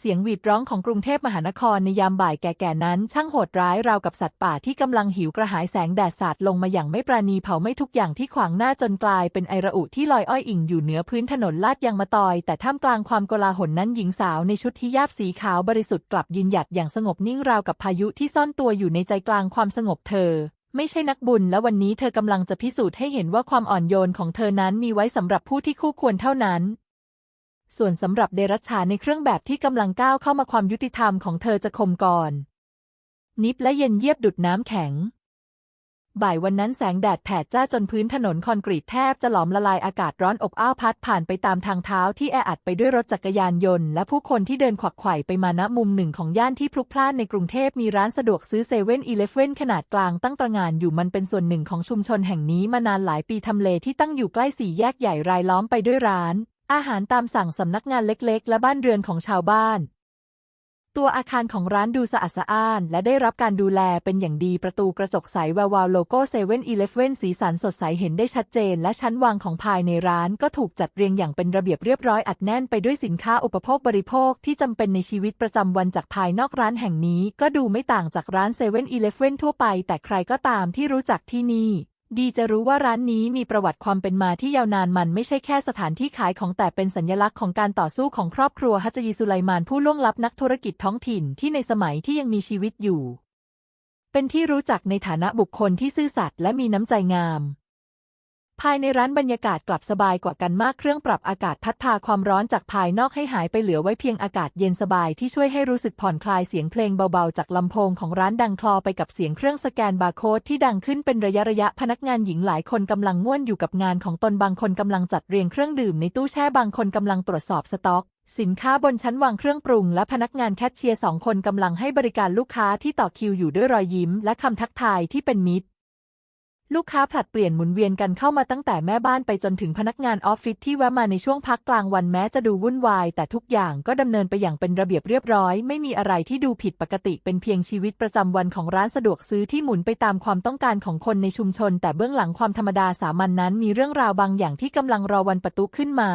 เสียงหวีดร้องของกรุงเทพมหานครในยามบ่ายแก่ๆนั้น ช่างโหดร้ายราวกับสัตว์ป่าที่กำลังหิวกระหายแสงแดดสาดลงมาอย่างไม่ปราณีเผาไม่ทุกอย่างที่ขวางหน้าจนกลายเป็นไอระอุที่ลอยอ้อยอิ่งอยู่เหนือพื้นถนนลาดยางมะตอย แต่ท่ามกลางความโกลาหลนั้นหญิงสาวในชุดฮิญาบสีขาวบริสุทธิ์กลับยืนหยัดอย่างสงบนิ่งราวกับพายุที่ซ่อนตัวอยู่ในใจกลางความสงบเธอไม่ใช่นักบุญและวันนี้เธอกำลังจะพิสูจน์ให้เห็นว่าความอ่อนโยนของเธอนั้นมีไว้สำหรับผู้ที่คู่ควรเท่านั้น ส่วนสำหรับเดรัจฉานในเครื่องแบบที่กำลังก้าวเข้ามาความยุติธรรมของเธอจะคมก่อน นิบและเย็นเยียบดุดน้ำแข็ง บ่ายวันนั้นแสงแดดแผดจ้าจนพื้นถนนคอนกรีตแทบจะหลอมละลายอากาศร้อนอบอ้าวพัดผ่านไปตามทางเท้าที่แออัดไปด้วยรถจักรยานยนต์และผู้คนที่เดินขวักไขว่ไปมาณมุมหนึ่งของย่านที่พลุกพล่านในกรุงเทพมีร้านสะดวกซื้อเซเว่นอีเลฟเว่นขนาดกลางตั้งตระหง่านอยู่มันเป็นส่วนหนึ่งของชุมชนแห่งนี้มานานหลายปีทำเลที่ตั้งอยู่ใกล้สี่แยกใหญ่รายล้อมไปด้วยร้าน อาหารตามสั่งสำนักงานเล็กๆ และบ้านเรือนของชาวบ้าน ตัวอาคารของร้านดูสะอาดสะอ้าน และได้รับการดูแลเป็นอย่างดีประตูกระจกใสแวววาวโลโก้เซเว่นอีเลฟเว่นสีสันสดใสเห็นได้ชัดเจน และชั้นวางของภายในร้านก็ถูกจัดเรียงอย่างเป็นระเบียบเรียบร้อยอัดแน่นไปด้วยสินค้าอุปโภคบริโภคที่จำเป็นในชีวิตประจำวันจากภายนอกร้านแห่งนี้ ก็ดูไม่ต่างจากร้านเซเว่นอีเลฟเว่นทั่วไป แต่ใครก็ตามที่รู้จักที่นี่ ดีจะรู้ว่าร้านนี้มีประวัติความเป็นมาที่ยาวนานมันไม่ใช่แค่สถานที่ขายของแต่เป็นสัญลักษณ์ของการต่อสู้ของครอบครัวฮัจยีสุไลมานผู้ล่วงลับนักธุรกิจท้องถิ่นที่ในสมัยที่ยังมีชีวิตอยู่ เป็นที่รู้จักในฐานะบุคคลที่ซื่อสัตย์และมีน้ำใจงาม ภายในร้านบรรยากาศกลับสบายกว่ากันมากเครื่องปรับอากาศพัดพาความร้อนจากภายนอกให้หายไปเหลือไว้เพียงอากาศเย็นสบายที่ช่วยให้รู้สึกผ่อนคลายเสียงเพลงเบาๆ จากลำโพงของร้านดังคลอไปกับเสียงเครื่องสแกนบาร์โค้ดที่ดังขึ้นเป็นระยะระยะพนักงานหญิงหลายคนกำลังง่วนอยู่กับงานของตนบางคนกำลังจัดเรียงเครื่องดื่มในตู้แช่บางคนกำลังตรวจสอบสต็อกสินค้าบนชั้นวางเครื่องปรุงและพนักงานแคชเชียร์สองคนกำลังให้บริการลูกค้าที่ต่อคิวอยู่ด้วยรอยยิ้มและคำทักทายที่เป็นมิตร ลูกค้าผลัดเปลี่ยนหมุนเวียนกันเข้ามาตั้งแต่แม่บ้านไปจนถึงพนักงานออฟฟิศที่แวะมาในช่วงพักกลางวันแม้จะดูวุ่นวาย แต่ทุกอย่างก็ดำเนินไปอย่างเป็นระเบียบเรียบร้อย ไม่มีอะไรที่ดูผิดปกติเป็นเพียงชีวิตประจำวันของร้านสะดวกซื้อที่หมุนไปตามความต้องการของคนในชุมชน แต่เบื้องหลังความธรรมดาสามัญนนั้น มีเรื่องราวบางอย่างที่กำลังรอวันประตูขึ้นมา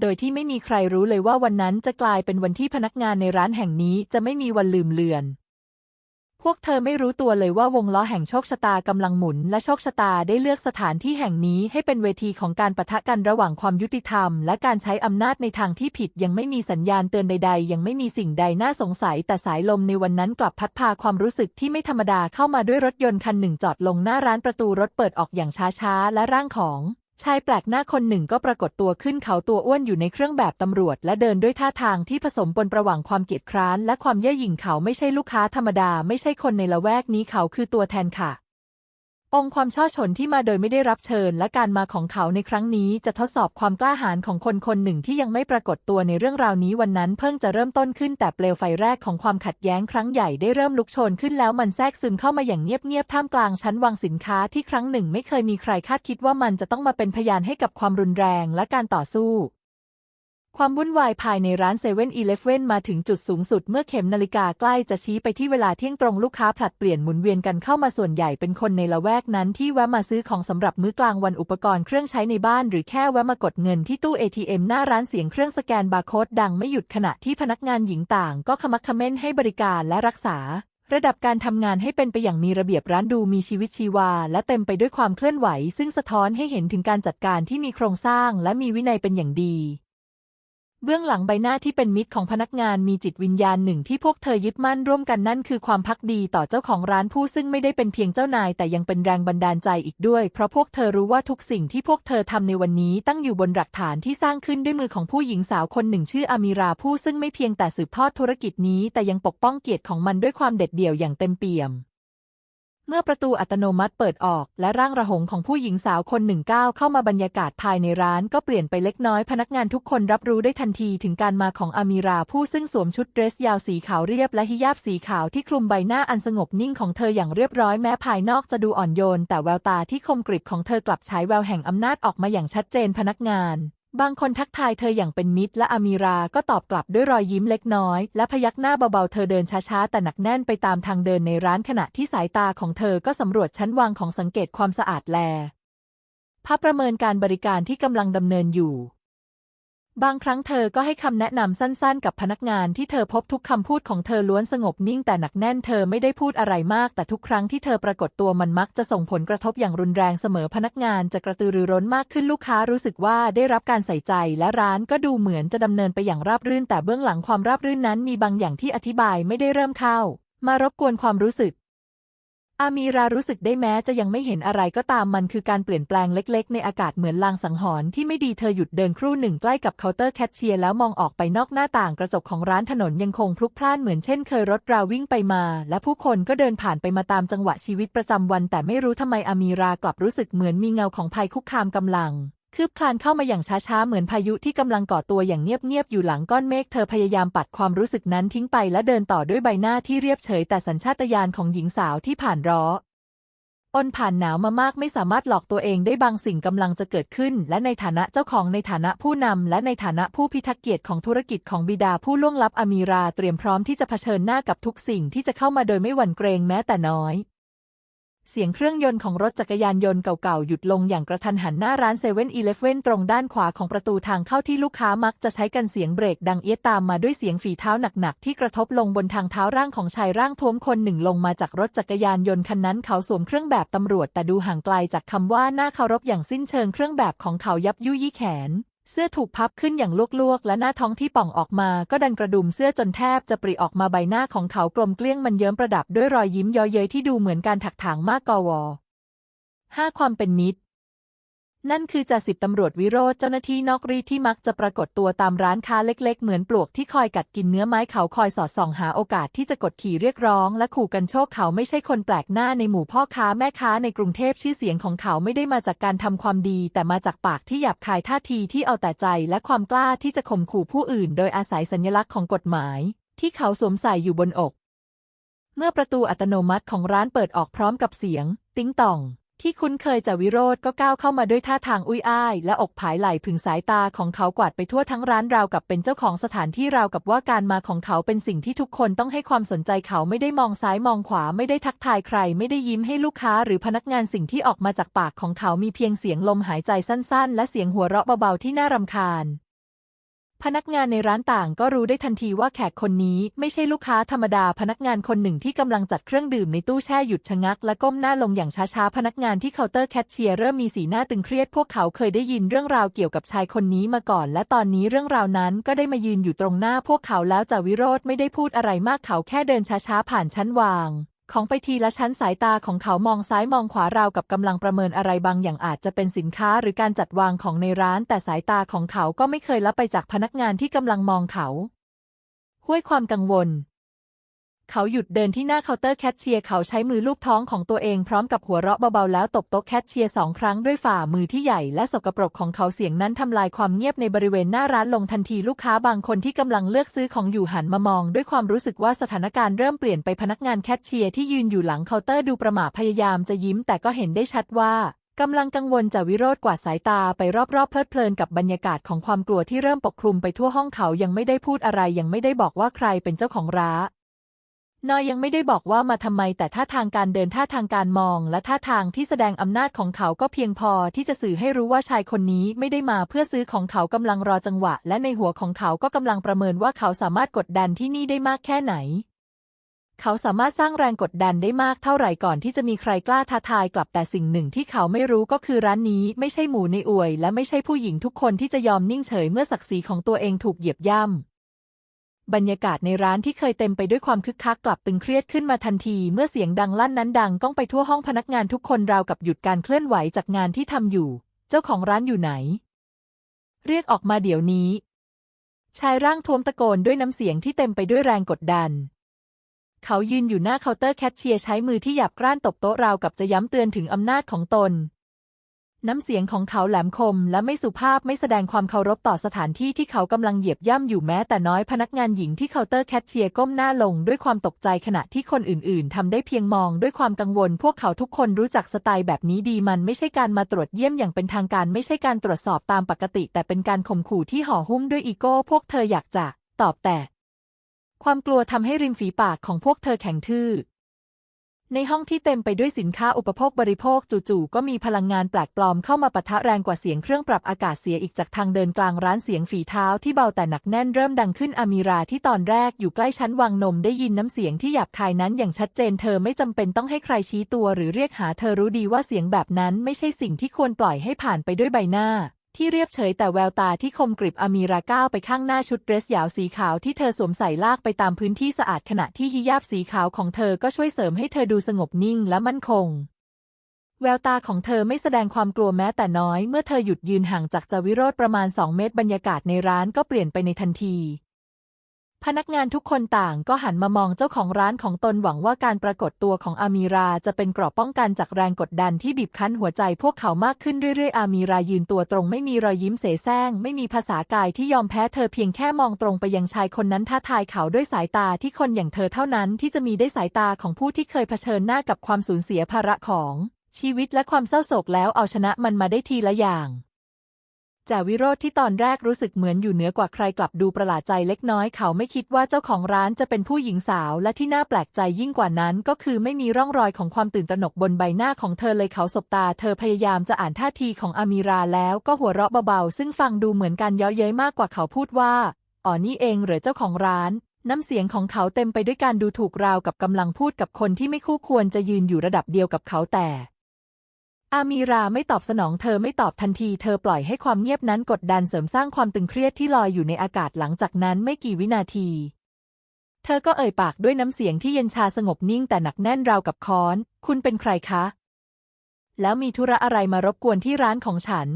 โดยที่ไม่มีใครรู้เลยว่าวันนั้นจะกลายเป็นวันที่พนักงานในร้านแห่งนี้จะไม่มีวันลืมเลือน พวกเธอไม่รู้ตัวเลยว่าวงล้อแห่งโชคชะตากำลังหมุน และโชคชะตาได้เลือกสถานที่แห่งนี้ให้เป็นเวทีของการปะทะกันระหว่างความยุติธรรม และการใช้อำนาจในทางที่ผิดยังไม่มีสัญญาณเตือนใด ๆ ยังไม่มีสิ่งใดน่าสงสัย แต่สายลมในวันนั้นกลับพัดพาความรู้สึกที่ไม่ธรรมดาเข้ามาด้วยรถยนต์คันหนึ่งจอดลงหน้าร้านประตูรถเปิดออกอย่างช้าๆและร่างของ ชายแปลกหน้าคนหนึ่งก็ปรากฏตัวขึ้นเขาตัวอ้วนอยู่ในเครื่องแบบตำรวจ และเดินด้วยท่าทางที่ผสมปนประหว่างความเกียจคร้าน และความเย่อหยิ่งเขาไม่ใช่ลูกค้าธรรมดา ไม่ใช่คนในละแวกนี้เขาคือตัวแทนค่ะ องค์ความช่อชนที่มาโดยไม่ได้รับเชิญและการมาของเขาในครั้งนี้จะทดสอบความกล้าหาญของคนคนหนึ่งที่ยังไม่ปรากฏตัวในเรื่องราวนี้วันนั้นเพิ่งจะเริ่มต้นขึ้นแต่เปลวไฟแรกของความขัดแย้งครั้งใหญ่ได้เริ่มลุกโชนขึ้นแล้วมันแทรกซึมเข้ามาอย่างเงียบๆท่ามกลางชั้นวางสินค้าที่ครั้งหนึ่งไม่เคยมีใครคาดคิดว่ามันจะต้องมาเป็นพยานให้กับความรุนแรงและการต่อสู้ ความวุ่นวายภายในร้านเซเว่นอีเลฟเว่นมาถึงจุดสูงสุดเมื่อเข็มนาฬิกาใกล้จะชี้ไปที่เวลาเที่ยงตรงลูกค้าผลัดเปลี่ยนหมุนเวียนกันเข้ามาส่วนใหญ่เป็นคนในละแวกนั้นที่แวะมาซื้อของสำหรับมื้อกลางวันอุปกรณ์เครื่องใช้ในบ้าน หรือแค่แวะมากดเงินที่ตู้ ATM หน้าร้านเสียงเครื่องสแกนบาร์โค้ดดังไม่หยุดขณะที่พนักงานหญิงต่าง ก็ขมักขม้นให้บริการและรักษา ระดับการทำงานให้เป็นไปอย่างมีระเบียบร้านดูมีชีวิตชีวา และเต็มไปด้วยความเคลื่อนไหว ซึ่งสะท้อนให้เห็นถึงการจัดการที่มีโครงสร้าง และมีวินัยเป็นอย่างดี เบื้องหลังใบหน้าที่เป็นมิตรของพนักงานมีจิตวิญญาณหนึ่งที่พวกเธอยึดมั่นร่วมกันนั่นคือความพักดีต่อเจ้าของร้านผู้ซึ่งไม่ได้เป็นเพียงเจ้านายแต่ยังเป็นแรงบันดาลใจอีกด้วย เพราะพวกเธอรู้ว่าทุกสิ่งที่พวกเธอทำในวันนี้ตั้งอยู่บนหลักฐานที่สร้างขึ้นด้วยมือของผู้หญิงสาวคนหนึ่งชื่ออามีราผู้ซึ่งไม่เพียงแต่สืบทอดธุรกิจนี้ แต่ยังปกป้องเกียรติของมันด้วยความเด็ดเดี่ยวอย่างเต็มเปี่ยม เมื่อประตูอัตโนมัติเปิดออกและร่างระหงของผู้หญิงสาวคนหนึ่งก้าวเข้ามาบรรยากาศภายในร้านก็เปลี่ยนไปเล็กน้อยพนักงานทุกคนรับรู้ได้ทันทีถึงการมาของอามีราผู้ซึ่งสวมชุดเดรสยาวสีขาวเรียบและฮิญาบสีขาวที่คลุมใบหน้าอันสงบนิ่งของเธออย่างเรียบร้อยแม้ภายนอกจะดูอ่อนโยน แต่แววตาที่คมกริบของเธอกลับฉายแววแห่งอำนาจออกมาอย่างชัดเจนพนักงาน บางคนทักทายเธออย่างเป็นมิตรและอามีราก็ตอบกลับด้วยรอยยิ้มเล็กน้อย และพยักหน้าเบาๆ เธอเดินช้าๆ แต่หนักแน่นไปตามทางเดินในร้านขณะที่สายตาของเธอก็สำรวจชั้นวางของสังเกตความสะอาดแลภาพประเมินการบริการที่กำลังดำเนินอยู่ บางครั้งเธอก็ให้คำแนะนำสั้นๆ กับพนักงานที่เธอพบทุกคำพูดของเธอล้วนสงบนิ่งแต่หนักแน่นเธอไม่ได้พูดอะไรมาก แต่ทุกครั้งที่เธอปรากฏตัวมันมักจะส่งผลกระทบอย่างรุนแรงเสมอพนักงานจะกระตือรือร้นมากขึ้นลูกค้ารู้สึกว่าได้รับการใส่ใจ และร้านก็ดูเหมือนจะดำเนินไปอย่างราบรื่น แต่เบื้องหลังความราบรื่นนั้นมีบางอย่างที่อธิบายไม่ได้เริ่มเข้ามารบกวนความรู้สึก อามีรารู้สึกได้แม้จะยังไม่เห็นอะไรก็ตามมันคือการเปลี่ยนแปลงเล็กๆ ในอากาศเหมือนลางสังหรณ์ที่ไม่ดีเธอหยุดเดินครู่หนึ่งใกล้กับเคาน์เตอร์แคชเชียร์แล้วมองออกไปนอกหน้าต่างกระจกของร้านถนนยังคงพลุกพล่านเหมือนเช่นเคยรถราวิ่งไปมา และผู้คนก็เดินผ่านไปมาตามจังหวะชีวิตประจำวัน แต่ไม่รู้ทำไมอามีรากลับรู้สึกเหมือนมีเงาของภัยคุกคามกำลัง คืบคลานเข้ามาอย่างช้าๆ เหมือนพายุที่กำลังก่อตัวอย่างเงียบๆ อยู่หลังก้อนเมฆเธอพยายามปัดความรู้สึกนั้นทิ้งไปและเดินต่อด้วยใบหน้าที่เรียบเฉยแต่สัญชาตญาณของหญิงสาวที่ผ่านร้ออนผ่านหนาวมามากไม่สามารถหลอกตัวเองได้บางสิ่งกำลังจะเกิดขึ้น และในฐานะเจ้าของในฐานะผู้นำและในฐานะผู้พิทักษ์เกียรติของธุรกิจของบิดาผู้ล่วงลับอามีราเตรียมพร้อมที่จะเผชิญหน้ากับทุกสิ่งที่จะเข้ามาโดยไม่หวั่นเกรงแม้แต่น้อย เสียงเครื่องยนต์ของรถจักรยานยนต์เก่าๆ หยุดลงอย่างกระทันหันหน้าร้านเซเว่นอีเลฟเว่นตรงด้านขวาของประตูทางเข้าที่ลูกค้ามักจะใช้กันเสียงเบรกดังเอี๊ยดตามมาด้วยเสียงฝีเท้าหนักๆ ที่กระทบลงบนทางเท้าร่างของชายร่างท้วมคนหนึ่งลงมาจากรถจักรยานยนต์คันนั้นเขาสวมเครื่องแบบตำรวจแต่ดูห่างไกลจากคำว่าหน่าเคารพอย่างสิ้นเชิงเครื่องแบบของเขายับยุยี่แขน เสื้อถูกพับขึ้นอย่างลวกๆ และหน้าท้องที่ป่องออกมาก็ดันกระดุมเสื้อจนแทบจะปริออกมาใบหน้าของเขากลมเกลี้ยงมันเยิ้มประดับด้วยรอยยิ้มย้ยเย้ยที่ดูเหมือนการถักถางมากกวอห้าความเป็นมิตร นั่นคือจ่าสิบตำรวจวิโรธเจ้าหน้าที่นอกรีที่มักจะปรากฏตัวตามร้านค้าเล็กๆ เหมือนปลวกที่คอยกัดกินเนื้อไม้เขาคอยสอดส่องหาโอกาสที่จะกดขี่เรียกร้อง และขู่กันโชคเขาไม่ใช่คนแปลกหน้าในหมู่พ่อค้าแม่ค้าในกรุงเทพชื่อเสียงของเขาไม่ได้มาจากการทำความดี แต่มาจากปากที่หยาบคายท่าทีที่เอาแต่ใจ และความกล้าที่จะข่มขู่ผู้อื่น โดยอาศัยสัญลักษณ์ของกฎหมาย ที่เขาสวมใส่อยู่บนอก เมื่อประตูอัตโนมัติของร้านเปิดออกพร้อมกับเสียง ติ๊งต่อง ที่คุ้นเคยจากวิโรธก็ก้าวเข้ามาด้วยท่าทางอุ้ยอ้าย และอกผายไหลผึ่งสายตาของเขากวาดไปทั่วทั้งร้านราวกับเป็นเจ้าของสถานที่ราวกับว่าการมาของเขาเป็นสิ่งที่ทุกคนต้องให้ความสนใจเขาไม่ได้มองซ้ายมองขวาไม่ได้ทักทายใคร ไม่ได้ยิ้มให้ลูกค้าหรือพนักงานสิ่งที่ออกมาจากปากของเขามีเพียงเสียงลมหายใจสั้น ๆ และเสียงหัวเราะเบาๆที่น่ารำคาญ พนักงานในร้านต่างก็รู้ได้ทันทีว่าแขกคนนี้ไม่ใช่ลูกค้าธรรมดาพนักงานคนหนึ่งที่กำลังจัดเครื่องดื่มในตู้แช่หยุดชะงักและก้มหน้าลงอย่างช้าๆ พนักงานที่เคาน์เตอร์แคชเชียร์เริ่มมีสีหน้าตึงเครียดพวกเขาเคยได้ยินเรื่องราวเกี่ยวกับชายคนนี้มาก่อน และตอนนี้เรื่องราวนั้นก็ได้มายืนอยู่ตรงหน้าพวกเขาแล้วจ่าวิโรธไม่ได้พูดอะไรมากเขาแค่เดินช้าๆผ่านชั้นวาง ของไปทีละชั้นสายตาของเขามองซ้ายมองขวาราวกับกำลังประเมินอะไรบางอย่างอาจจะเป็นสินค้าหรือการจัดวางของในร้าน แต่สายตาของเขาก็ไม่เคยละไปจากพนักงานที่กำลังมองเขาห้วยความกังวล เขาหยุดเดินที่หน้าเคาน์เตอร์แคชเชียร์เขาใช้มือลูบท้องของตัวเองพร้อมกับหัวเราะเบาๆแล้วตบโต๊ะแคชเชียร์สองครั้งด้วยฝ่ามือที่ใหญ่และสกปรกของเขาเสียงนั้นทำลายความเงียบในบริเวณหน้าร้านลงทันทีลูกค้าบางคนที่กำลังเลือกซื้อของอยู่หันมามอง ด้วยความรู้สึกว่าสถานการณ์เริ่มเปลี่ยนไปพนักงานแคชเชียร์ที่ยืนอยู่หลังเคาน์เตอร์ดูประหม่าพยายามจะยิ้มแต่ก็เห็นได้ชัดว่ากำลังกังวลจะวิโรธกวาดสายตาไปรอบๆเพลิดเพลินกับบรรยากาศของความกลัวที่เริ่มปกคลุมไปทั่วห้องเขายังไม่ได้พูดอะไรยังไม่ได้บอกว่าใครเป็นเจ้าของร้าน นอยยังไม่ได้บอกว่ามาทำไม แต่ท่าทางการเดินท่าทางการมอง และท่าทางที่แสดงอำนาจของเขาก็เพียงพอที่จะสื่อให้รู้ว่าชายคนนี้ไม่ได้มาเพื่อซื้อของเขากำลังรอจังหวะ และในหัวของเขาก็กำลังประเมินว่าเขาสามารถกดดันที่นี่ได้มากแค่ไหน เขาสามารถสร้างแรงกดดันได้มากเท่าไหร่ก่อนที่จะมีใครกล้าท้าทายกลับแต่สิ่งหนึ่งที่เขาไม่รู้ก็คือร้านนี้ไม่ใช่หมูในอวย และไม่ใช่ผู้หญิงทุกคนที่จะยอมนิ่งเฉยเมื่อศักดิ์ศรีของตัวเองถูกเหยียบย่ำ บรรยากาศในร้านที่เคยเต็มไปด้วยความคึกคักกลับตึงเครียดขึ้นมาทันที เมื่อเสียงดังลั่นนั้นดังก้องไปทั่วห้องพนักงานทุกคนราวกับหยุดการเคลื่อนไหวจากงานที่ทำอยู่ เจ้าของร้านอยู่ไหน เรียกออกมาเดี๋ยวนี้ ชายร่างท้วมตะโกนด้วยน้ำเสียงที่เต็มไปด้วยแรงกดดัน เขายืนอยู่หน้าเคาน์เตอร์แคชเชียร์ใช้มือที่หยาบกร้านตบโต๊ะราวกับจะย้ำเตือนถึงอำนาจของตน น้ำเสียงของเขาแหลมคมและไม่สุภาพไม่แสดงความเคารพต่อสถานที่ที่เขากำลังเหยียบย่ำอยู่แม้แต่น้อยพนักงานหญิงที่เคาน์เตอร์แคชเชียร์ก้มหน้าลงด้วยความตกใจขณะที่คนอื่นๆทำได้เพียงมองด้วยความกังวล พวกเขาทุกคนรู้จักสไตล์แบบนี้ดีมันไม่ใช่การมาตรวจเยี่ยมอย่างเป็นทางการไม่ใช่การตรวจสอบตามปกติ แต่เป็นการข่มขู่ที่ห่อหุ้มด้วยอีโก้พวกเธออยากจะ ตอบแต่ ความกลัวทำให้ริมฝีปากของพวกเธอแข็งทื่อ ในห้องที่เต็มไปด้วยสินค้าอุปโภคบริโภคจู่ๆก็มีพลังงานแปลกปลอมเข้ามาปะทะแรงกว่าเสียงเครื่องปรับอากาศเสียอีกจากทางเดินกลางร้านเสียงฝีเท้าที่เบาแต่หนักแน่นเริ่มดังขึ้นอามีราที่ตอนแรกอยู่ใกล้ชั้นวางนมได้ยินน้ำเสียงที่หยาบคายนั้นอย่างชัดเจนเธอไม่จำเป็นต้องให้ใครชี้ตัวหรือเรียกหาเธอรู้ดีว่าเสียงแบบนั้นไม่ใช่สิ่งที่ควรปล่อยให้ผ่านไปด้วยใบหน้า ที่เรียบเฉยแต่แววตาที่คมกริบอามีราก้าวไปข้างหน้าชุดเดรสยาวสีขาวที่เธอสวมใส่ลากไปตามพื้นที่สะอาดขณะที่ฮิญาบสีขาวของเธอก็ช่วยเสริมให้เธอดูสงบนิ่งและมั่นคง แววตาของเธอไม่แสดงความกลัวแม้แต่น้อย เมื่อเธอหยุดยืนห่างจากจาวิโรธประมาณสองเมตรบรรยากาศในร้านก็เปลี่ยนไปในทันที พนักงานทุกคนต่างก็หันมามองเจ้าของร้านของตนหวังว่าการปรากฏตัวของอามีราจะเป็นเกราะป้องกันจากแรงกดดันที่บีบคั้นหัวใจพวกเขามากขึ้นเรื่อยๆ อามีรายืนตัวตรงไม่มีรอยยิ้มเสแสร้งไม่มีภาษากายที่ยอมแพ้เธอเพียงแค่มองตรงไปยังชายคนนั้นท้าทายเขาด้วยสายตาที่คนอย่างเธอเท่านั้นที่จะมีได้สายตาของผู้ที่เคยเผชิญหน้ากับความสูญเสียภาระของชีวิตและความเศร้าโศกแล้วเอาชนะมันมาได้ทีละอย่าง จ่าวิโรธที่ตอนแรกรู้สึกเหมือนอยู่เหนือกว่าใครกลับดูประหลาดใจเล็กน้อยเขาไม่คิดว่าเจ้าของร้านจะเป็นผู้หญิงสาว และที่น่าแปลกใจยิ่งกว่านั้น ก็คือไม่มีร่องรอยของความตื่นตระหนกบนใบหน้าของเธอเลยเขาสบตา เธอพยายามจะอ่านท่าทีของอามีราแล้วก็หัวเราะเบาๆ ซึ่งฟังดูเหมือนการเย้อเย้ยมากกว่าเขาพูดว่าอ๋อนี่เองเหรอเจ้าของร้าน น้ำเสียงของเขาเต็มไปด้วยการดูถูกราวกับกำลังพูดกับคนที่ไม่คู่ควรจะยืนอยู่ระดับเดียวกับเขาแต่ อามีราไม่ตอบสนองเธอไม่ตอบทันที เธอปล่อยให้ความเงียบนั้นกดดันเสริมสร้างความตึงเครียดที่ลอยอยู่ในอากาศหลังจากนั้นไม่กี่วินาที เธอก็เอ่ยปากด้วยน้ำเสียงที่เย็นชาสงบนิ่งแต่หนักแน่นราวกับค้อน คุณเป็นใครคะ แล้วมีธุระอะไรมารบกวนที่ร้านของฉัน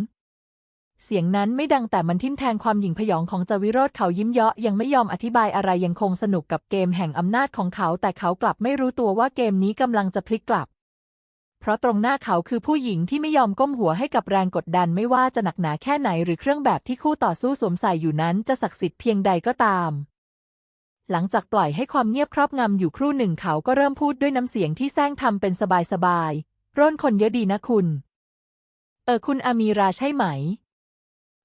เสียงนั้นไม่ดังแต่มันทิ่มแทงความหยิ่งพยองของจวิโรธเขายิ้มเยาะยังไม่ยอมอธิบายอะไรยังคงสนุกกับเกมแห่งอำนาจของเขา แต่เขากลับไม่รู้ตัวว่าเกมนี้กำลังจะพลิกกลับ เพราะตรงหน้าเขาคือผู้หญิงที่ไม่ยอมก้มหัวให้กับแรงกดดันไม่ว่าจะหนักหนาแค่ไหนหรือเครื่องแบบที่คู่ต่อสู้สวมใส่อยู่นั้นจะศักดิ์สิทธิ์เพียงใดก็ตาม หลังจากปล่อยให้ความเงียบครอบงำอยู่ครู่หนึ่งเขาก็เริ่มพูดด้วยน้ำเสียงที่แซงทำเป็นสบายๆร่นคนเยอะดีนะคุณ เออคุณอามีราใช่ไหม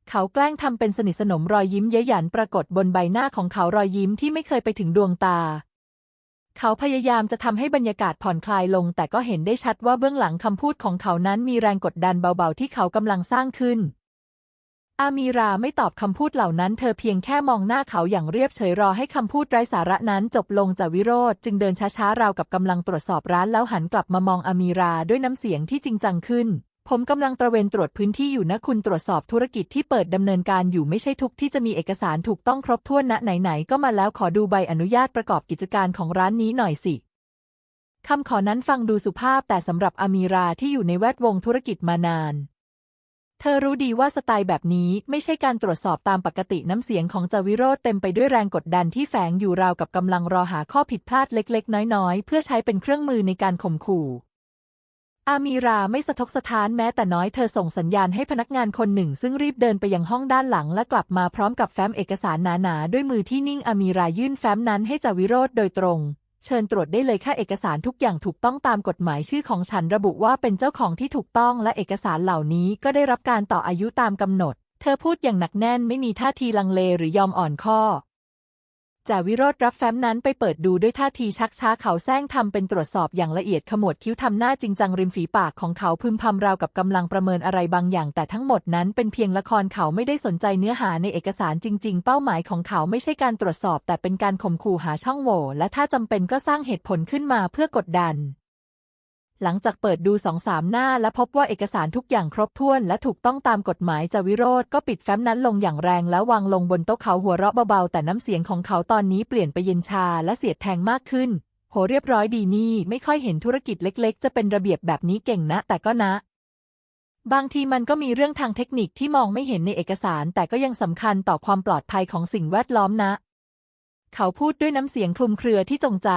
เขาแกล้งทำเป็นสนิทสนมรอยยิ้มเย้ยหยันปรากฏบนใบหน้าของเขารอยยิ้มที่ไม่เคยไปถึงดวงตา เขาพยายามจะทำให้บรรยากาศผ่อนคลายลง แต่ก็เห็นได้ชัดว่าเบื้องหลังคำพูดของเขานั้นมีแรงกดดันเบาๆ ที่เขากำลังสร้างขึ้น อามีราไม่ตอบคำพูดเหล่านั้น เธอเพียงแค่มองหน้าเขาอย่างเรียบเฉยรอให้คำพูดไร้สาระนั้นจบลงจากวิโรธจึงเดินช้าๆราวกับกำลังตรวจสอบร้านแล้วหันกลับมามองอามีราด้วยน้ำเสียงที่จริงจังขึ้น ผมกำลังตระเวนตรวจพื้นที่อยู่นะคุณตรวจสอบธุรกิจที่เปิดดำเนินการอยู่ไม่ใช่ทุกที่จะมีเอกสารถูกต้องครบถ้วนณไหนๆก็มาแล้วขอดูใบอนุญาตประกอบกิจการของร้านนี้หน่อยสิคำขอนั้นฟังดูสุภาพแต่สำหรับอามีราที่อยู่ในแวดวงธุรกิจมานาน เธอรู้ดีว่าสไตล์แบบนี้ไม่ใช่การตรวจสอบตามปกติน้ำเสียงของจาวิโรธเต็มไปด้วยแรงกดดันที่แฝงอยู่ราวกับกำลังรอหาข้อผิดพลาดเล็ก ๆ น้อย ๆ เพื่อใช้เป็นเครื่องมือในการข่มขู่ อามีราไม่สะทกสะท้านแม้แต่น้อยเธอส่งสัญญาณให้พนักงานคนหนึ่ง ซึ่งรีบเดินไปยังห้องด้านหลังและกลับมาพร้อมกับแฟ้มเอกสารหนาๆด้วยมือที่นิ่งอามีรายื่นแฟ้มนั้นให้จาวิโรธโดยตรง เชิญตรวจได้เลยค่าเอกสารทุกอย่างถูกต้องตามกฎหมายชื่อของฉันระบุว่าเป็นเจ้าของที่ถูกต้องและเอกสารเหล่านี้ก็ได้รับการต่ออายุตามกำหนด เธอพูดอย่างหนักแน่นไม่มีท่าทีลังเลหรือยอมอ่อนข้อ จ่าวิโรธรับแฟ้มนั้นไปเปิดดูด้วยท่าทีชักช้าเขาแซงทำเป็นตรวจสอบอย่างละเอียดขมวดคิ้วทำหน้าจริงจังริมฝีปากของเขาพึมพำราวกับกำลังประเมินอะไรบางอย่าง แต่ทั้งหมดนั้นเป็นเพียงละครเขาไม่ได้สนใจเนื้อหาในเอกสารจริง ๆ เป้าหมายของเขาไม่ใช่การตรวจสอบ แต่เป็นการข่มขู่หาช่องโหว่และถ้าจำเป็นก็สร้างเหตุผลขึ้นมาเพื่อกดดัน หลังจากเปิดดูสองสามหน้าและพบว่าเอกสารทุกอย่างครบถ้วนและถูกต้องตามกฎหมายจาวิโรธก็ปิดแฟ้มนั้นลงอย่างแรงแล้ววางลงบนโต๊ะเขาหัวเราะเบาๆ แต่น้ำเสียงของเขาตอนนี้เปลี่ยนไปเย็นชาและเสียดแทงมากขึ้น โหเรียบร้อยดีนี่ ไม่ค่อยเห็นธุรกิจเล็กๆ จะเป็นระเบียบแบบนี้เก่งนะ แต่ก็นะ บางทีมันก็มีเรื่องทางเทคนิคที่มองไม่เห็นในเอกสาร แต่ก็ยังสำคัญต่อความปลอดภัยของสิ่งแวดล้อมนะ เขาพูดด้วยน้ำเสียงคลุมเครือที่จงใจ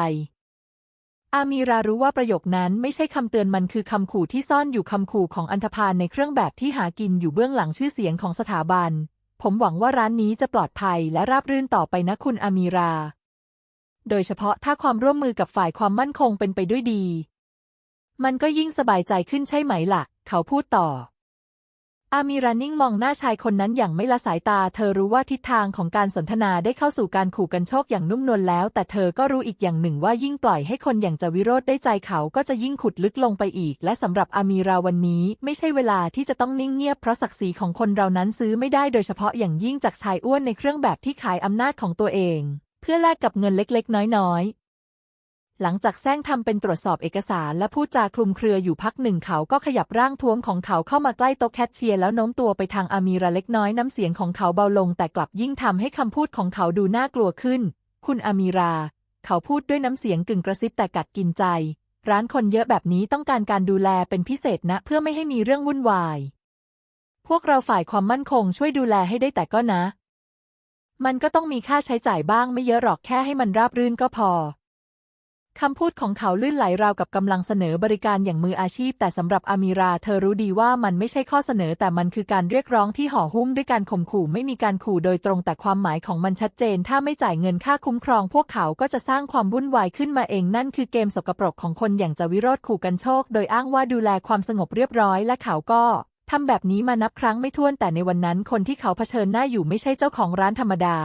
อามีรารู้ว่าประโยคนั้นไม่ใช่คำเตือนมันคือคำขู่ที่ซ่อนอยู่คำขู่ของอันธพาลในเครื่องแบบที่หากินอยู่เบื้องหลังชื่อเสียงของสถาบัน ผมหวังว่าร้านนี้จะปลอดภัยและราบรื่นต่อไปนะคุณอามีรา โดยเฉพาะถ้าความร่วมมือกับฝ่ายความมั่นคงเป็นไปด้วยดี มันก็ยิ่งสบายใจขึ้นใช่ไหมล่ะ เขาพูดต่อ อามีรานิ่งมองหน้าชายคนนั้นอย่างไม่ละสายตา เธอรู้ว่าทิศทางของการสนทนาได้เข้าสู่การขู่กันโชคอย่างนุ่มนวลแล้ว แต่เธอก็รู้อีกอย่างหนึ่งว่ายิ่งปล่อยให้คนอย่างจาวิโรธได้ใจเขาก็จะยิ่งขุดลึกลงไปอีก และสำหรับอามีราวันนี้ไม่ใช่เวลาที่จะต้องนิ่งเงียบเพราะศักดิ์ศรีของคนเรานั้นซื้อไม่ได้โดยเฉพาะอย่างยิ่งจากชายอ้วนในเครื่องแบบที่ขายอำนาจของตัวเอง เพื่อแลกกับเงินเล็กๆ น้อยๆ หลังจากแซงทำเป็นตรวจสอบเอกสารและพูดจาคลุมเครืออยู่พักหนึ่งเขาก็ขยับร่างท้วมของเขาเข้ามาใกล้โต๊ะแคชเชียร์แล้วโน้มตัวไปทางอามีราเล็กน้อยน้ำเสียงของเขาเบาลง แต่กลับยิ่งทำให้คำพูดของเขาดูน่ากลัวขึ้น คุณอามีรา เขาพูดด้วยน้ำเสียงกึ่งกระซิบแต่กัดกินใจ ร้านคนเยอะแบบนี้ต้องการการดูแลเป็นพิเศษนะ เพื่อไม่ให้มีเรื่องวุ่นวาย พวกเราฝ่ายความมั่นคงช่วยดูแลให้ได้แต่ก็นะ มันก็ต้องมีค่าใช้จ่ายบ้างไม่เยอะหรอกแค่ให้มันราบรื่นก็พอ คำพูดของเขาลื่นไหลราวกับกำลังเสนอบริการอย่างมืออาชีพ แต่สำหรับอามีราเธอรู้ดีว่ามันไม่ใช่ข้อเสนอ แต่มันคือการเรียกร้องที่ห่อหุ้มด้วยการข่มขู่ไม่มีการขู่โดยตรงแต่ความหมายของมันชัดเจน ถ้าไม่จ่ายเงินค่าคุ้มครอง พวกเขาก็จะสร้างความวุ่นวายขึ้นมาเองนั่นคือเกมสกปรกของคนอย่างจาวิโรธขู่กันโชค โดยอ้างว่าดูแลความสงบเรียบร้อยและเขาก็ทำแบบนี้มานับครั้งไม่ถ้วนแต่ในวันนั้นคนที่เขาเผชิญหน้าอยู่ไม่ใช่เจ้าของร้านธรรมดา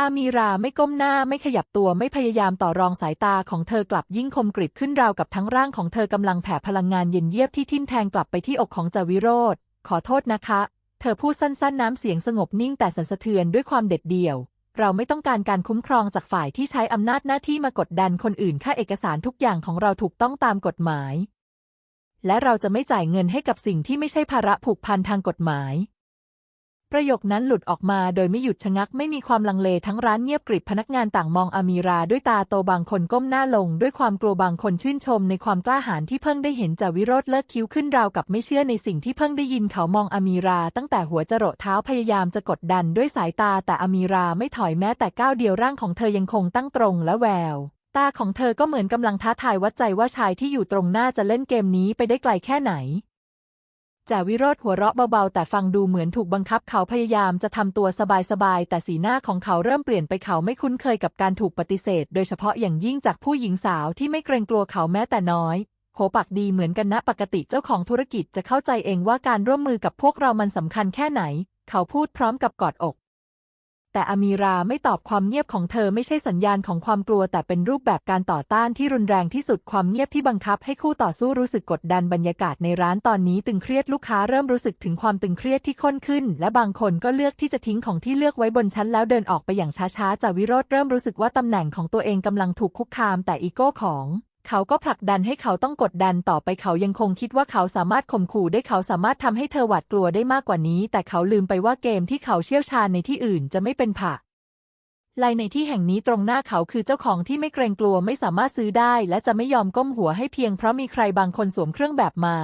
อามีราไม่ก้มหน้าไม่ขยับตัวไม่พยายามต่อรองสายตาของเธอกลับยิ่งคมกริบขึ้นราวกับทั้งร่างของเธอกำลังแผ่พลังงานเย็นเยียบที่ทิ่มแทงกลับไปที่อกของจาวิโรธขอโทษนะคะ เธอพูดสั้นๆ น้ำเสียงสงบนิ่งแต่สั่นสะเทือนด้วยความเด็ดเดี่ยว เราไม่ต้องการการคุ้มครองจากฝ่ายที่ใช้อำนาจหน้าที่มากดดันคนอื่นค่าเอกสารทุกอย่างของเราถูกต้องตามกฎหมาย และเราจะไม่จ่ายเงินให้กับสิ่งที่ไม่ใช่ภาระผูกพันทางกฎหมาย ประโยคนั้นหลุดออกมาโดยไม่หยุดชะงักไม่มีความลังเลทั้งร้านเงียบกริบพนักงานต่างมองอามีราด้วยตาโตบางคนก้มหน้าลง ด้วยความกลัวบางคนชื่นชมในความกล้าหาญที่เพิ่งได้เห็นจาวิโรธเลิกคิ้วขึ้นราวกับไม่เชื่อในสิ่งที่เพิ่งได้ยินเขามองอามีรา ตั้งแต่หัวจรดเท้าพยายามจะกดดันด้วยสายตาแต่อามีราไม่ถอยแม้แต่ก้าวเดียวร่างของเธอยังคงตั้งตรงและแววตาของเธอก็เหมือนกำลังท้าทายวัดใจว่าชายที่อยู่ตรงหน้าจะเล่นเกมนี้ไปได้ไกลแค่ไหน จ่าวิโรธหัวเราะเบาๆ แต่ฟังดูเหมือนถูกบังคับเขาพยายามจะทำตัวสบายๆ แต่สีหน้าของเขาเริ่มเปลี่ยนไปเขาไม่คุ้นเคยกับการถูกปฏิเสธ โดยเฉพาะอย่างยิ่งจากผู้หญิงสาวที่ไม่เกรงกลัวเขาแม้แต่น้อย โหปักดีเหมือนกันนะปกติเจ้าของธุรกิจจะเข้าใจเองว่าการร่วมมือกับพวกเรามันสำคัญแค่ไหน เขาพูดพร้อมกับกอดอก แต่อามีราไม่ตอบความเงียบของเธอไม่ใช่สัญญาณของความกลัว แต่เป็นรูปแบบการต่อต้านที่รุนแรงที่สุดความเงียบที่บังคับให้คู่ต่อสู้รู้สึกกดดันบรรยากาศในร้านตอนนี้ตึงเครียดลูกค้าเริ่มรู้สึกถึงความตึงเครียดที่ข้นขึ้น และบางคนก็เลือกที่จะทิ้งของที่เลือกไว้บนชั้นแล้วเดินออกไปอย่างช้าๆจาวิโรธเริ่มรู้สึกว่าตำแหน่งของตัวเองกำลังถูกคุกคาม แต่อีโก้ของ เขาก็ผลักดันให้เขาต้องกดดันต่อไปเขายังคงคิดว่าเขาสามารถข่มขู่ได้เขาสามารถทำให้เธอหวาดกลัวได้มากกว่านี้ แต่เขาลืมไปว่าเกมที่เขาเชี่ยวชาญในที่อื่นจะไม่เป็นผักลายในที่แห่งนี้ตรงหน้าเขาคือเจ้าของที่ไม่เกรงกลัวไม่สามารถซื้อได้ และจะไม่ยอมก้มหัวให้เพียงเพราะมีใครบางคนสวมเครื่องแบบมา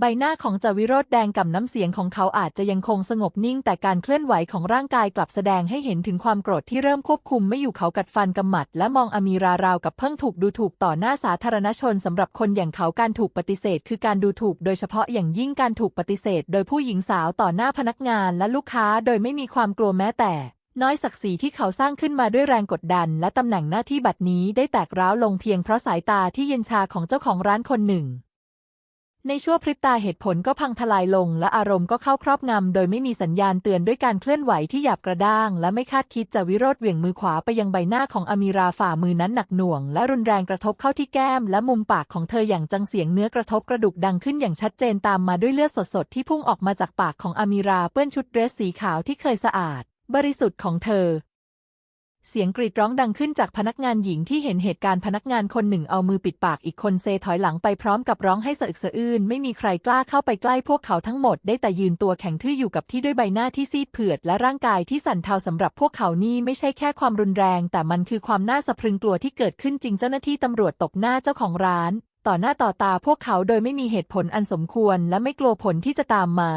ใบหน้าของจาวิโรธแดงกับน้ำเสียงของเขาอาจจะยังคงสงบนิ่ง แต่การเคลื่อนไหวของร่างกายกลับแสดงให้เห็นถึงความโกรธที่เริ่มควบคุมไม่อยู่เขากัดฟันกำหมัด และมองอมีราราวกับเพิ่งถูกดูถูกต่อหน้าสาธารณชนสำหรับคนอย่างเขาการถูกปฏิเสธ คือการดูถูก โดยเฉพาะอย่างยิ่งการถูกปฏิเสธ โดยผู้หญิงสาวต่อหน้าพนักงานและลูกค้าโดยไม่มีความกลัวแม้แต่น้อยศักดิ์ศรีที่เขาสร้างขึ้นมาด้วยแรงกดดัน และตำแหน่งหน้าที่บัดนี้ได้แตกร้าวลงเพียงเพราะสายตาที่เย็นชาของเจ้าของร้านคนหนึ่ง ในชั่วพริบตาเหตุผลก็พังทลายลง และอารมณ์ก็เข้าครอบงำ โดยไม่มีสัญญาณเตือนด้วยการเคลื่อนไหวที่หยาบกระด้าง และไม่คาดคิดจะวิโรธเหวี่ยงมือขวาไปยังใบหน้าของอามีราฝ่ามือนั้นหนักหน่วง และรุนแรงกระทบเข้าที่แก้ม และมุมปากของเธออย่างจังเสียงเนื้อกระทบกระดูกดังขึ้นอย่างชัดเจนตามมาด้วยเลือดสดๆที่พุ่งออกมาจากปากของอามีราเปื้อนชุดเดรสสีขาวที่เคยสะอาด บริสุทธิ์ของเธอ เสียงกรีดร้องดังขึ้นจากพนักงานหญิงที่เห็นเหตุการณ์พนักงานคนหนึ่งเอามือปิดปากอีกคนเซถอยหลังไปพร้อมกับร้องให้สะอึกสะอื้นไม่มีใครกล้าเข้าไปใกล้พวกเขาทั้งหมดได้แต่ยืนตัวแข็งทื่ออยู่กับที่ด้วยใบหน้าที่ซีดเผือดและร่างกายที่สั่นเทาสำหรับพวกเขานี่ไม่ใช่แค่ความรุนแรง แต่มันคือความน่าสะพรึงกลัวที่เกิดขึ้นจริงเจ้าหน้าที่ตำรวจตบหน้าเจ้าของร้าน ต่อหน้าต่อตาพวกเขาโดยไม่มีเหตุผลอันสมควร และไม่กลัวผลที่จะตามมา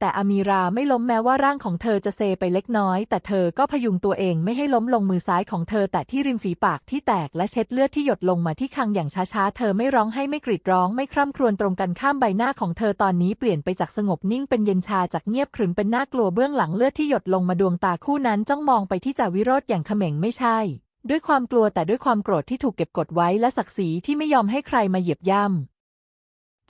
แต่อามีราไม่ล้มแม้ว่าร่างของเธอจะเซไปเล็กน้อย แต่เธอก็พยุงตัวเองไม่ให้ล้มลงมือซ้ายของเธอ แต่ที่ริมฝีปากที่แตกและเช็ดเลือดที่หยดลงมาที่คางอย่างช้าๆ เธอไม่ร้องให้ไม่กรีดร้องไม่คร่ำครวญตรงกันข้ามใบหน้าของเธอตอนนี้เปลี่ยนไปจากสงบนิ่งเป็นเย็นชาจากเงียบขรึมเป็นน่ากลัวเบื้องหลังเลือดที่หยดลงมาดวงตาคู่นั้นจ้องมองไปที่จาวิโรธอย่างเขม็งไม่ใช่ ด้วยความกลัวแต่ด้วยความโกรธที่ถูกเก็บกดไว้และศักดิ์ศรีที่ไม่ยอมให้ใครมาเหยียบย่ำ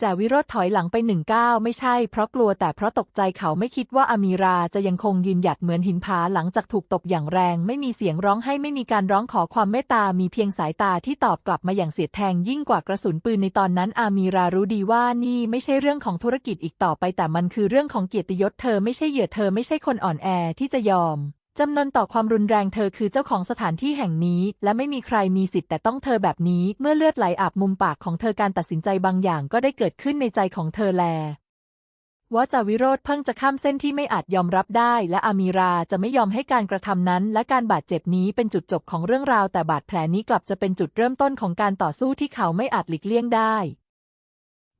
จ่าวิโรธถอยหลังไปหนึ่งก้าวไม่ใช่ เพราะกลัวแต่เพราะตกใจเขาไม่คิดว่าอามีราจะยังคงยืนหยัดเหมือนหินผาหลังจากถูกตบอย่างแรง ไม่มีเสียงร้องให้ไม่มีการร้องขอความเมตตา มีเพียงสายตาที่ตอบกลับมาอย่างเสียดแทงยิ่งกว่ากระสุนปืนในตอนนั้นอามีรารู้ดีว่านี่ไม่ใช่เรื่องของธุรกิจอีกต่อไป แต่มันคือเรื่องของเกียรติยศเธอไม่ใช่เหยื่อเธอไม่ใช่คนอ่อนแอที่จะยอม จำนนต่อความรุนแรงเธอคือเจ้าของสถานที่แห่งนี้ และไม่มีใครมีสิทธิ์แต่ต้องเธอแบบนี้ เมื่อเลือดไหลอาบมุมปากของเธอการตัดสินใจบางอย่างก็ได้เกิดขึ้นในใจของเธอแลว่าจาวิโรธเพิ่งจะข้ามเส้นที่ไม่อาจยอมรับได้ และอามีราจะไม่ยอมให้การกระทำนั้น และการบาดเจ็บนี้เป็นจุดจบของเรื่องราว แต่บาดแผลนี้กลับจะเป็นจุดเริ่มต้นของการต่อสู้ที่เขาไม่อาจหลีกเลี่ยงได้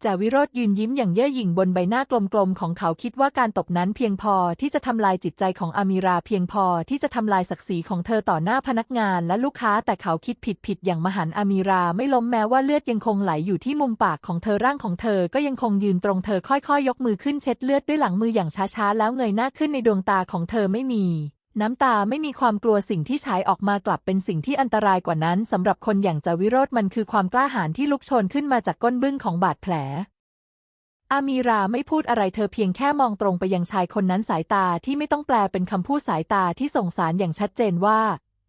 จาวิโรธยืนยิ้มอย่างเย่อหยิ่งบนใบหน้ากลมๆของเขาคิดว่าการตบนั้นเพียงพอที่จะทำลายจิตใจของอามีราเพียงพอที่จะทำลายศักดิ์ศรีของเธอต่อหน้าพนักงานและลูกค้า แต่เขาคิดผิดผิดอย่างมหันต์อามีราไม่ล้มแม้ว่าเลือดยังคงไหลอยู่ที่มุมปากของเธอร่างของเธอก็ยังคงยืนตรงเธอค่อยๆยกมือขึ้นเช็ดเลือดด้วยหลังมืออย่างช้าๆแล้วเงยหน้าขึ้นในดวงตาของเธอไม่มี น้ำตาไม่มีความกลัวสิ่งที่ฉายออกมากลับเป็นสิ่งที่อันตรายกว่านั้นสำหรับคนอย่างจาวิโรธมันคือความกล้าหาญที่ลุกโชนขึ้นมาจากก้นบึ้งของบาดแผล อามีราไม่พูดอะไรเธอเพียงแค่มองตรงไปยังชายคนนั้นสายตาที่ไม่ต้องแปลเป็นคำพูดสายตาที่ส่งสารอย่างชัดเจนว่า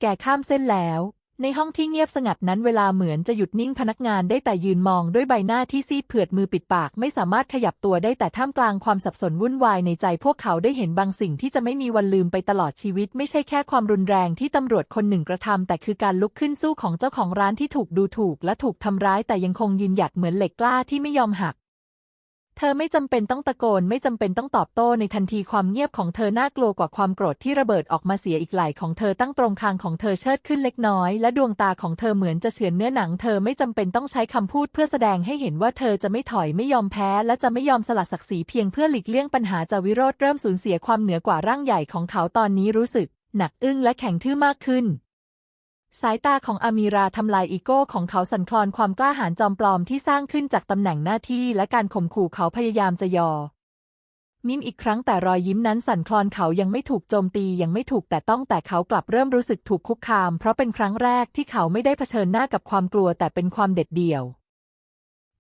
แกข้ามเส้นแล้ว ในห้องที่เงียบสงัดนั้นเวลาเหมือนจะหยุดนิ่งพนักงานได้แต่ยืนมองด้วยใบหน้าที่ซีดเผือดมือปิดปากไม่สามารถขยับตัวได้แต่ท่ามกลางความสับสนวุ่นวายในใจพวกเขาได้เห็นบางสิ่งที่จะไม่มีวันลืมไปตลอดชีวิต ไม่ใช่แค่ความรุนแรงที่ตำรวจคนหนึ่งกระทำแต่คือการลุกขึ้นสู้ของเจ้าของร้านที่ถูกดูถูก และถูกทำร้ายแต่ยังคงยืนหยัดเหมือนเหล็กกล้าที่ไม่ยอมหัก เธอไม่จำเป็นต้องตะโกน ไม่จำเป็นต้องตอบโต้ในทันทีความเงียบของเธอน่ากลัวกว่าความโกรธที่ระเบิดออกมาเสียอีกไหลของเธอตั้งตรงคางของเธอเชิดขึ้นเล็กน้อย และดวงตาของเธอเหมือนจะเฉือนเนื้อหนัง เธอไม่จำเป็นต้องใช้คำพูดเพื่อแสดงให้เห็นว่าเธอจะไม่ถอยไม่ยอมแพ้ และจะไม่ยอมสละศักดิ์ศรีเพียงเพื่อหลีกเลี่ยงปัญหาจาวิโรธเริ่มสูญเสียความเหนือกว่าร่างใหญ่ของเขาตอนนี้รู้สึก หนักอึ้งและแข็งทื่อมากขึ้น สายตาของอามีราทำลายอีโก้ของเขาสั่นคลอนความกล้าหาญจอมปลอมที่สร้างขึ้นจากตำแหน่งหน้าที่และการข่มขู่เขาพยายามจะยอ มิมอีกครั้งแต่รอยยิ้มนั้นสั่นคลอนเขายังไม่ถูกโจมตียังไม่ถูกแต่ต้องแต่เขากลับเริ่มรู้สึกถูกคุกคาม เพราะเป็นครั้งแรกที่เขาไม่ได้เผชิญหน้ากับความกลัวแต่เป็นความเด็ดเดี่ยว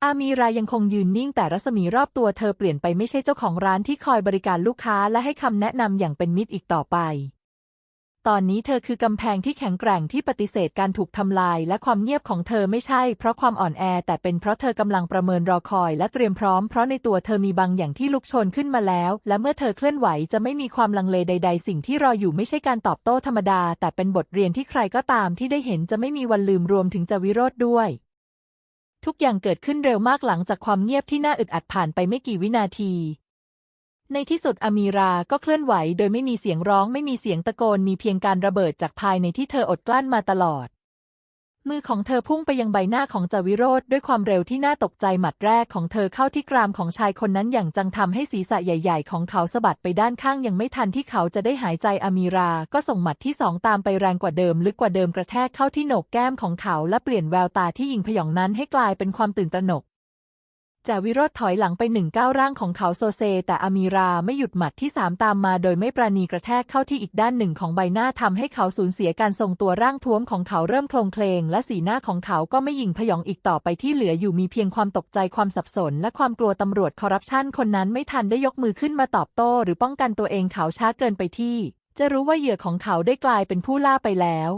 อามีรายังคงยืนนิ่งแต่รัศมีรอบตัวเธอเปลี่ยนไปไม่ใช่เจ้าของร้านที่คอยบริการลูกค้าและให้คำแนะนำอย่างเป็นมิตรอีกต่อไป ตอนนี้เธอคือกำแพงที่แข็งแกร่งที่ปฏิเสธการถูกทำลาย และความเงียบของเธอไม่ใช่ เพราะความอ่อนแอ แต่เป็นเพราะเธอกำลังประเมินรอคอย และเตรียมพร้อมเพราะในตัวเธอมีบางอย่างที่ลุกชนขึ้นมาแล้ว และเมื่อเธอเคลื่อนไหวจะไม่มีความลังเลใด ๆ สิ่งที่รออยู่ไม่ใช่การตอบโต้ธรรมดา แต่เป็นบทเรียนที่ใครก็ตามที่ได้เห็นจะไม่มีวันลืมรวมถึงจาวิโรธด้วย ทุกอย่างเกิดขึ้นเร็วมากหลังจากความเงียบที่น่าอึดอัดผ่านไปไม่กี่วินาที ในที่สุดอามีราก็เคลื่อนไหวโดยไม่มีเสียงร้องไม่มีเสียงตะโกนมีเพียงการระเบิดจากภายในที่เธออดกลั้นมาตลอด มือของเธอพุ่งไปยังใบหน้าของจาวิโรธด้วยความเร็วที่น่าตกใจหมัดแรกของเธอเข้าที่กรามของชายคนนั้นอย่างจังทำให้ศีรษะใหญ่ ๆ ของเขาสะบัดไปด้านข้างยังไม่ทันที่เขาจะได้หายใจอามีราก็ส่งหมัดที่สองตามไปแรงกว่าเดิม ลึกกว่าเดิมกระแทกเข้าที่โหนกแก้มของเขาและเปลี่ยนแววตาที่ยิงพยองนั้นให้กลายเป็นความตื่นตระหนก จาวิโรธถอยหลังไปหนึ่งก้าวร่างของเขาโซเซ แต่อามีราไม่หยุดหมัดที่สามตามมาโดยไม่ปราณีกระแทกเข้าที่อีกด้านหนึ่งของใบหน้าทำให้เขาสูญเสียการทรงตัวร่างท้วมของเขาเริ่มโคลงเคลงและสีหน้าของเขาก็ไม่ยิงพยองอีกต่อไปที่เหลืออยู่มีเพียงความตกใจความสับสน และความกลัวตำรวจคอร์รัปชันคนนั้นไม่ทันได้ยกมือขึ้นมาตอบโต้ หรือป้องกันตัวเองเขาช้าเกินไปที่ จะรู้ว่าเหยื่อของเขาได้กลายเป็นผู้ล่าไปแล้ว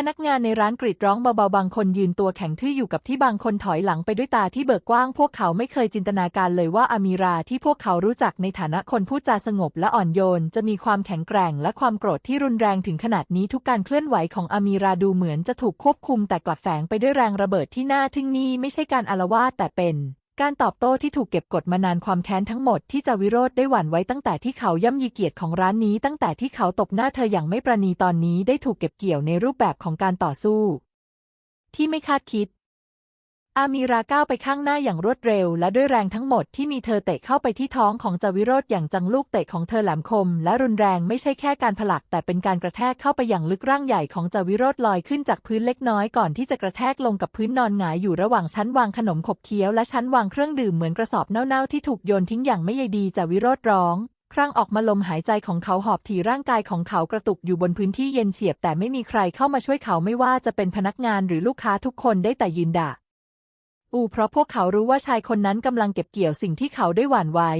พนักงานในร้านกรีดร้องเบาๆบางคนยืนตัวแข็งทื่ออยู่กับที่บางคนถอยหลังไปด้วยตาที่เบิกกว้าง พวกเขาไม่เคยจินตนาการเลยว่าอามีราที่พวกเขารู้จักในฐานะคนพูดจาสงบและอ่อนโยน จะมีความแข็งแกร่งและความโกรธที่รุนแรงถึงขนาดนี้ทุกการเคลื่อนไหวของอามีราดูเหมือนจะถูกควบคุมแต่กลับแฝงไปด้วยแรงระเบิดที่น่าทึ่งนี่ไม่ใช่การอารวาสแต่เป็น การตอบโต้ที่ถูกเก็บกดมานานความแค้นทั้งหมดที่จาวิโรธได้หวั่นไว้ตั้งแต่ที่เขาย่ำยีเกียรติของร้านนี้ตั้งแต่ที่เขาตบหน้าเธออย่างไม่ประนีตอนนี้ได้ถูกเก็บเกี่ยวในรูปแบบของการต่อสู้ ที่ไม่คาดคิด อามีราก้าวไปข้างหน้าอย่างรวดเร็ว และด้วยแรงทั้งหมดที่มีเธอเตะเข้าไปที่ท้องของจาวิโรธอย่างจังลูกเตะของเธอแหลมคม และรุนแรงไม่ใช่แค่การผลัก แต่เป็นการกระแทกเข้าไปอย่างลึกร่างใหญ่ของจาวิโรธลอยขึ้นจากพื้นเล็กน้อยก่อนที่จะกระแทกลงกับพื้นนอนหงายอยู่ระหว่างชั้นวางขนมขบเคี้ยวและชั้นวางเครื่องดื่มเหมือนกระสอบเน่าๆที่ถูกโยนทิ้งอย่างไม่ใยดีจาวิโรธร้องครั้งออกมาลมหายใจของเขาหอบถี่ร่างกายของเขากระตุกอยู่บนพื้นที่เย็นเฉียบแต่ไม่มีใครเข้ามาช่วยเขาไม่ว่าจะเป็นพนักงานหรือลูกค้าทุกคนได้แต่ยืนด่า อูเพราะพวกเขารู้ว่าชายคนนั้นกำลังเก็บเกี่ยวสิ่งที่เขาได้หว่านไว้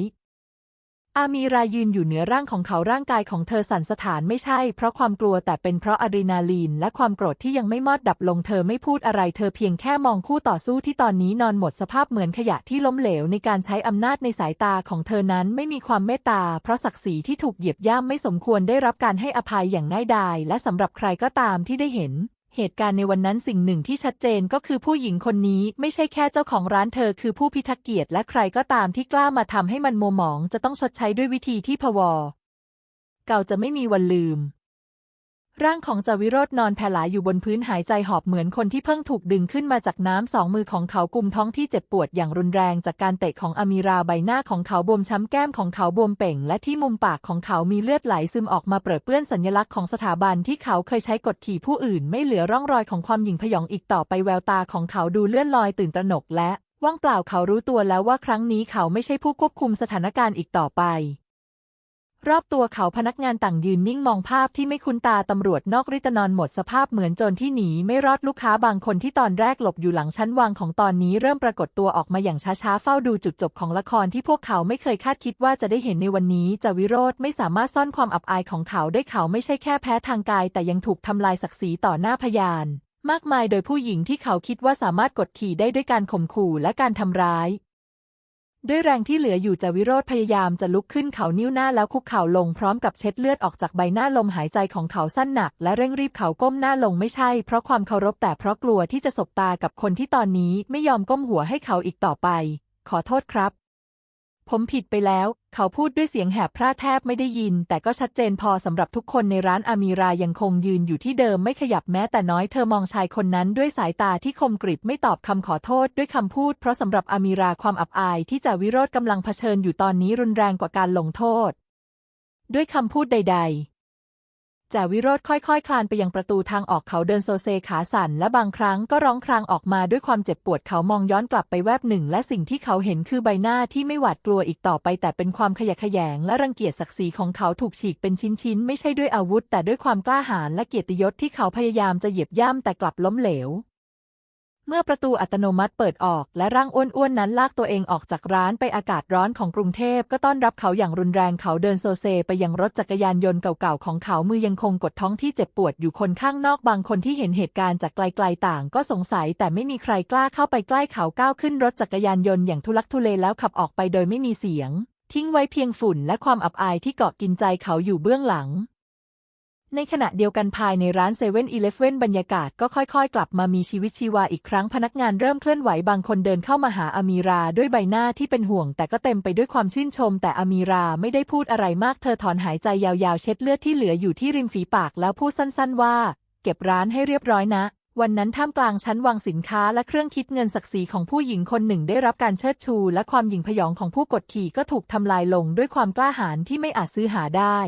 อามีรายืนอยู่เหนือร่างของเขาร่างกายของเธอสั่นสะท้านไม่ใช่ เพราะความกลัวแต่เป็นเพราะอะดรีนาลีน และความโกรธที่ยังไม่มอดดับลงเธอไม่พูดอะไร เธอเพียงแค่มองคู่ต่อสู้ที่ตอนนี้นอนหมดสภาพเหมือนขยะที่ล้มเหลวในการใช้อำนาจในสายตาของเธอนั้นไม่มีความเมตตา เพราะศักดิ์ศรีที่ถูกเหยียบย่ำไม่สมควรได้รับการให้อภัยอย่างง่ายดายและสำหรับใครก็ตามที่ได้เห็น เหตุการณ์ในวันนั้นสิ่งหนึ่งที่ชัดเจนก็คือผู้หญิงคนนี้ไม่ใช่แค่เจ้าของร้านเธอคือผู้พิทักษ์เกียรติและใครก็ตามที่กล้ามาทำให้มันมัวหมองจะต้องชดใช้ด้วยวิธีที่พวเก่าจะไม่มีวันลืม ร่างของจาวิโรจนอนแผ่หลายอยู่บนพื้นหายใจหอบเหมือนคนที่เพิ่งถูกดึงขึ้นมาจากน้ำสองมือของเขากุมท้องที่เจ็บปวดอย่างรุนแรงจากการเตะของอามีราใบหน้าของเขาบวมช้ำแก้มของเขาบวมเป่ง และที่มุมปากของเขามีเลือดไหลซึมออกมาเปรอะเปื้อนสัญลักษณ์ของสถาบันที่เขาเคยใช้กดขี่ผู้อื่น ไม่เหลือร่องรอยของความหยิ่งพยองอีกต่อไปแววตาของเขาดูเลื่อนลอยตื่นตระหนกและว่างเปล่าเขารู้ตัวแล้วว่าครั้งนี้เขาไม่ใช่ผู้ควบคุมสถานการณ์อีกต่อไป รอบตัวเขาพนักงานต่างยืนนิ่งมองภาพที่ไม่คุ้นตาตำรวจนอกริตนอนหมดสภาพเหมือนโจรที่หนีไม่รอดลูกค้าบางคนที่ตอนแรกหลบอยู่หลังชั้นวางของตอนนี้เริ่มปรากฏตัวออกมาอย่างช้าๆเฝ้าดูจุดจบของละครที่พวกเขาไม่เคยคาดคิดว่าจะได้เห็นในวันนี้จาวิโรธไม่สามารถซ่อนความอับอายของเขาได้เขาไม่ใช่แค่แพ้ทางกาย แต่ยังถูกทำลายศักดิ์ศรีต่อหน้าพยาน มากมายโดยผู้หญิงที่เขาคิดว่าสามารถกดขี่ได้ด้วยการข่มขู่และการทำร้าย ด้วยแรงที่เหลืออยู่จะวิโรธพยายามจะลุกขึ้นเขานิ้วหน้าแล้วคุกเข่าลงพร้อมกับเช็ดเลือดออกจากใบหน้าลมหายใจของเขาสั้นหนัก และเร่งรีบเขาก้มหน้าลงไม่ใช่ เพราะความเคารพแต่เพราะกลัวที่จะสบตากับคนที่ตอนนี้ไม่ยอมก้มหัวให้เขาอีกต่อไป ขอโทษครับ ผมผิดไปแล้ว เขาพูดด้วยเสียงแหบพร่าแทบไม่ได้ยิน แต่ก็ชัดเจนพอสำหรับทุกคนในร้านอามีรายังคงยืนอยู่ที่เดิมไม่ขยับแม้แต่น้อยเธอมองชายคนนั้นด้วยสายตาที่คมกริบไม่ตอบคำขอโทษด้วยคำพูด เพราะสำหรับอามีราความอับอายที่จาวิโรธกำลังเผชิญอยู่ตอนนี้รุนแรงกว่าการลงโทษ ด้วยคำพูดใดๆ จ่าวิโรธค่อยๆคลานไปยังประตูทางออกเขาเดินโซเซขาสั่นและบางครั้งก็ร้องครางออกมาด้วยความเจ็บปวดเขามองย้อนกลับไปแวบหนึ่ง และสิ่งที่เขาเห็นคือใบหน้าที่ไม่หวาดกลัวอีกต่อไป แต่เป็นความขยะแขยงและรังเกียจศักดิ์ศรีของเขาถูกฉีกเป็นชิ้นๆ ไม่ใช่ด้วยอาวุธ แต่ด้วยความกล้าหาญและเกียรติยศที่เขาพยายามจะเหยียบย่ำแต่กลับล้มเหลว เมื่อประตูอัตโนมัติเปิดออก และร่างอ้วนๆนั้นลากตัวเองออกจากร้านไปอากาศร้อนของกรุงเทพก็ต้อนรับเขาอย่างรุนแรงเขาเดินโซเซไปยังรถจักรยานยนต์เก่าๆของเขามือยังคงกดท้องที่เจ็บปวดอยู่คนข้างนอกบางคนที่เห็นเหตุการณ์จากไกลๆต่าง ก็สงสัยแต่ไม่มีใครกล้าเข้าไปใกล้เขาก้าวขึ้นรถจักรยานยนต์อย่างทุลักทุเลแล้วขับออกไปโดยไม่มีเสียง ทิ้งไว้เพียงฝุ่นและความอับอายที่เกาะกินใจเขาอยู่เบื้องหลัง ในขณะเดียวกันภายในร้านเซเว่นอีเลฟเว่นบรรยากาศก็ค่อยๆ กลับมามีชีวิตชีวาอีกครั้งพนักงานเริ่มเคลื่อนไหวบางคนเดินเข้ามาหาอามีราด้วยใบหน้าที่เป็นห่วง แต่ก็เต็มไปด้วยความชื่นชม แต่อามีราไม่ได้พูดอะไรมากเธอถอนหายใจยาวๆ เช็ดเลือดที่เหลืออยู่ที่ริมฝีปากแล้วพูดสั้นๆว่า เก็บร้านให้เรียบร้อยนะ วันนั้นท่ามกลางชั้นวางสินค้าและเครื่องคิดเงินศักดิ์ศรีของผู้หญิงคนหนึ่งได้รับการเชิดชู และความหยิ่งพยองของผู้กดขี่ก็ถูกทำลายลงด้วยความกล้าหาญที่ไม่อาจซื้อหาได้